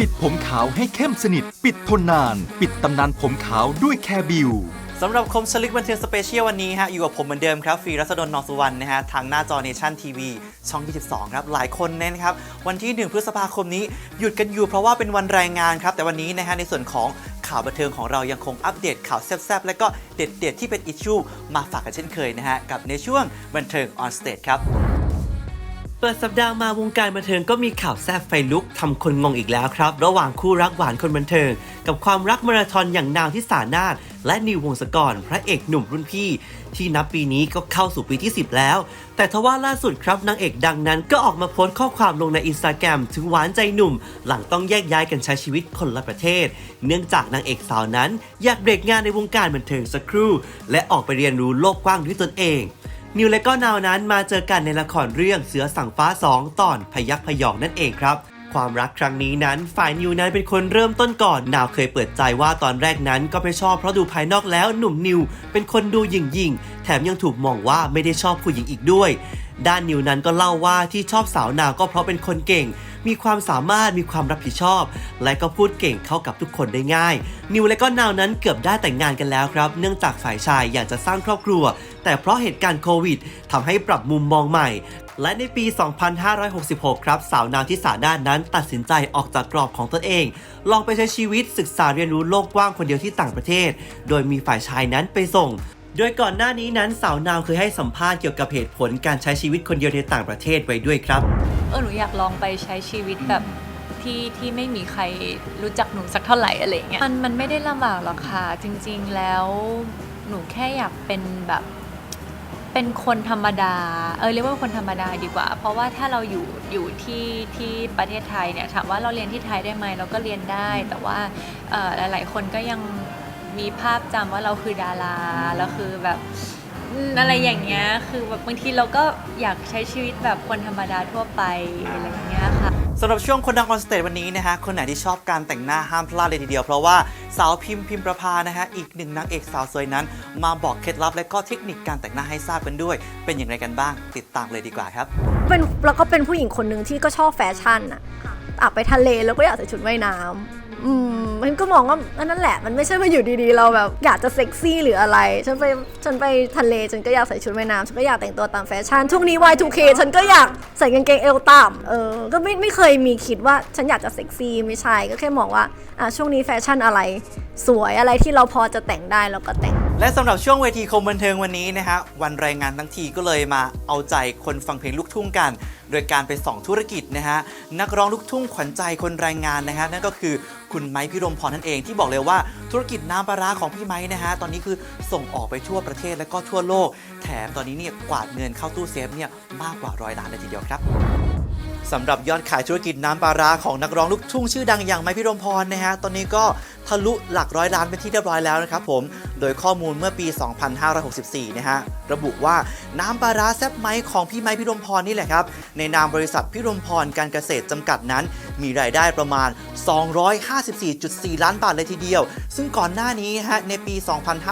ปิดผมขาวให้เข้มสนิท ปิดทนนาน ปิดตำนานผมขาวด้วยแคร์บิวสำหรับคมชลิกบันเทิงสเปเชียลวันนี้ฮะอยู่กับผมเหมือนเดิมครับฟรีรัศดลนอสุวรรณนะฮะทางหน้าจอเนชั่นทีวีช่อง 22 ครับ หลายคนเน้นครับวันที่ 1 พฤษภาคมนี้หยุดกันอยู่เพราะว่าเป็นวันแรงงานครับ แต่วันนี้นะฮะในส่วนของข่าวบันเทิงของเรายังคงอัปเดตข่าวแซ่บๆ และก็เด็ดๆ ที่เป็นอิชชูมาฝากกันเช่นเคยนะฮะกับในช่วงบันเทิงออนสเตจครับ เปิดสัปดาห์มาวงการบันเทิงก็มีข่าวแซ่บไฟลุกทำคนงงอีกแล้วครับ ระหว่างคู่รักหวานคนบันเทิง กับความรักมาราธอนอย่างนาวที่สานาถและนิววงศกร พระเอกหนุ่มรุ่นพี่ ที่นับปีนี้ก็เข้าสู่ปีที่ 10 แล้ว แต่ทว่าล่าสุดครับนางเอกดังนั้นก็ออกมาโพสต์ข้อความลงในอินสตาแกรมถึงหวานใจหนุ่ม หลังต้องแยกย้ายกันใช้ชีวิตคนละประเทศ เนื่องจากนางเอกสาวนั้น อยากเบรกงานในวงการบันเทิงสักครู่ และออกไปเรียนรู้โลกกว้างด้วยตนเอง นิวและก็นาวนั้นมาเจอกันในละครเรื่องเสือสั่งฟ้า 2 ตอนพยักพยองนั่นเองครับ ความรักครั้งนี้นั้น ฝ่ายนิวนั้นเป็นคนเริ่มต้นก่อน นาวเคยเปิดใจว่าตอนแรกนั้นก็ไม่ชอบเพราะดูภายนอกแล้วหนุ่มนิว เป็นคนดูหยิ่งยิ่งแถมยังถูกมองว่าไม่ได้ชอบผู้หญิงอีกด้วย ด้านนิวนั้นก็เล่าว่าที่ชอบสาวนาวก็เพราะเป็นคนเก่ง มีความสามารถมีความรับผิดชอบ และก็พูดเก่งเข้ากับทุกคนได้ง่าย นิวและก็นาวนั้นเกือบได้แต่งงานกันแล้วครับ เนื่องจากฝ่ายชายอยากจะสร้างครอบครัว แต่เพราะเหตุการณ์โควิดทำให้ปรับมุมมองใหม่และในปี 2566 ครับ สาวนาวที่สาด้านนั้นตัดสินใจออกจากกรอบของตนเอง ลองไปใช้ชีวิตศึกษาเรียนรู้โลกกว้างคนเดียวที่ต่างประเทศ โดยมีฝ่ายชายนั้นไปส่ง โดยก่อนหน้านี้นั้นสาวนาวเคยให้สัมภาษณ์เกี่ยวกับเหตุผลการใช้ชีวิตคนเดียวในต่างประเทศไว้ด้วยครับ เออหนูอยากลองไปใช้ชีวิตแบบที่ที่ไม่มีใครรู้จักหนูสักเท่าไหร่อะไรเงี้ยมันมันไม่ได้ลำบากหรอกค่ะจริง ๆ แล้วหนูแค่อยากเป็นแบบเป็นคนธรรมดา เออเรียกว่าคนธรรมดาดีกว่า เพราะว่าถ้าเราอยู่อยู่ที่ที่ประเทศไทยเนี่ยถามว่าเราเรียนที่ไทยได้ไหมเราก็เรียนได้ แต่ว่าเออหลาย ๆ คนก็ยัง มีภาพจำว่าเราคือดาราแล้วคือแบบอืมอะไรอย่างเงี้ยคือแบบบางทีเราก็อยากใช้ชีวิตแบบคนธรรมดาทั่วไปอะไรอย่างเงี้ยค่ะ สำหรับช่วงคนดังออนสเตจวันนี้นะฮะ คนไหนที่ชอบการแต่งหน้าห้ามพลาดเลยทีเดียว เพราะว่าสาวพิมพ์พิมประพานะฮะ อีกหนึ่งนางเอกสาวสวยนั้น มาบอกเคล็ดลับและก็เทคนิคการแต่งหน้าให้ทราบกันด้วย เป็นอย่างไรกันบ้าง ติดตามเลยดีกว่าครับ เป็นแล้วก็เป็นผู้หญิงคนหนึ่งที่ก็ชอบแฟชั่นอะอะไปทะเลแล้วก็อยากใส่ชุดว่ายน้ำอืมมันก็มองว่าอันนั่นแหละมันไม่ใช่ว่าอยู่ดีๆ เราแบบอยากจะเซ็กซี่หรืออะไร ฉันไปฉันไปทะเลฉันก็อยากใส่ชุดว่ายน้ำฉันก็อยากแต่งตัวตามแฟชั่นช่วงนี้ Y2K ฉันก็อยากใส่กางเกงเอวต่ำเออ ก็ไม่ไม่เคยมีคิดว่าฉันอยากจะเซ็กซี่ไม่ใช่ก็แค่มองว่าอะช่วงนี้แฟชั่นอะไร สวยอะไรที่เราพอจะแต่งได้เราก็แต่ง และสำหรับช่วงเวทีคมบันเทิงวันนี้นะฮะวันแรงงานทั้งทีก็เลยมาเอาใจคนฟังเพลงลูกทุ่งกัน โดยการไปส่องธุรกิจนะฮะนักร้องลูกทุ่งขวัญใจคนแรงงานนะฮะนั่นก็คือคุณไม้พิรมพรนั่นเองที่บอกเลยว่าธุรกิจน้ำปลาร้าของพี่ไม้นะฮะตอนนี้คือส่งออกไปทั่วประเทศและก็ทั่วโลก แถมตอนนี้เนี่ยกวาดเงินเข้าตู้เซฟเนี่ยมากกว่าร้อยล้านเลยทีเดียวครับ สำหรับยอดขายธุรกิจน้ำปลาร้าของนักร้องลูกทุ่งชื่อดังอย่างไมพิรมพรนะฮะ ตอนนี้ก็ทะลุหลักร้อยล้านเป็นที่เรียบร้อยแล้วนะครับผม โดยข้อมูลเมื่อปี 2564 นะฮะ ระบุว่าน้ำปลาร้าแซ่บไม้ของพี่ไมพิรมพรนี่แหละครับ ในนามบริษัทพิรมพรการเกษตรจำกัดนั้น มีรายได้ประมาณ 254.4 ล้านบาทเลยทีเดียว ซึ่งก่อนหน้านี้นะฮะในปี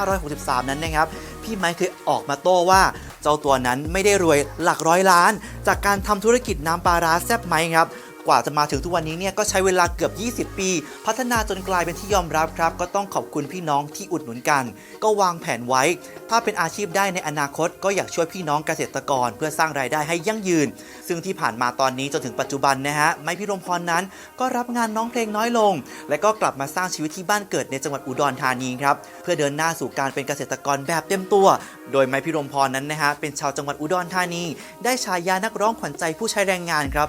2563 นั้นนะครับพี่ไมเคยออกมาโต้ว่า เจ้าตัวนั้นไม่ได้รวยหลักร้อยล้าน จากการทำธุรกิจน้ำปลาร้าแซบไหมครับ กว่าจะมาถึงทุกวันนี้เนี่ยก็ใช้เวลาเกือบ 20 ปี พัฒนาจนกลายเป็นที่ยอมรับครับ ก็ต้องขอบคุณพี่น้องที่อุดหนุนกัน ก็วางแผนไว้ ถ้าเป็นอาชีพได้ในอนาคต ก็อยากช่วยพี่น้องเกษตรกร เพื่อสร้างรายได้ให้ยั่งยืน ซึ่งที่ผ่านมาตอนนี้จนถึงปัจจุบันนะฮะไม้พิรมพรนั้น ก็รับงานน้องเพลงน้อยลง และก็กลับมาสร้างชีวิตที่บ้านเกิดในจังหวัดอุดรธานีครับเพื่อเดินหน้าสู่การเป็นเกษตรกรแบบเต็มตัว โดยไม้พิรมพรนั้นนะฮะเป็นชาวจังหวัดอุดรธานี ได้ฉายานักร้องขวัญใจผู้ใช้แรงงานครับ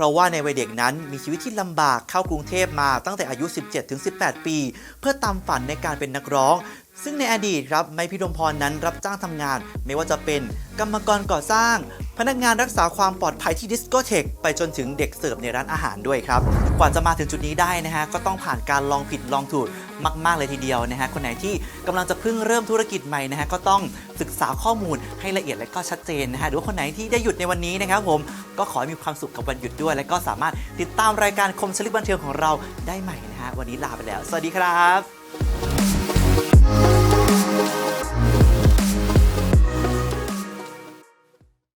ราะว่าในวัยเด็กนั้นมีชีวิตที่ลำบากเข้ากรุงเทพมาตั้งแต่อายุ 17-18 ปี เพื่อตามฝันในการเป็นนักร้อง ซึ่งในอดีตครับไม้พิรมพรนั้นรับจ้างทำงาน ไม่ว่าจะเป็นกรรมกรก่อสร้าง พนักงานรักษาความปลอดภัยที่ดิสโกเทคไปจนถึงเด็กเสิร์ฟในร้านอาหารด้วยครับ กว่าจะมาถึงจุดนี้ได้นะฮะ ก็ต้องผ่านการลองผิดลองถูกมาก ๆ เลยทีเดียวนะฮะ คนไหนที่กำลังจะเพิ่งเริ่มธุรกิจใหม่นะฮะ ก็ต้องศึกษาข้อมูลให้ละเอียดและก็ชัดเจนนะฮะ หรือว่าคนไหนที่ได้หยุดในวันนี้นะครับผม ก็ขอให้มีความสุขกับวันหยุดด้วย และก็สามารถติดตามรายการคมชลิกบันเทิงของเราได้ใหม่นะฮะ วันนี้ลาไปแล้ว สวัสดีครับ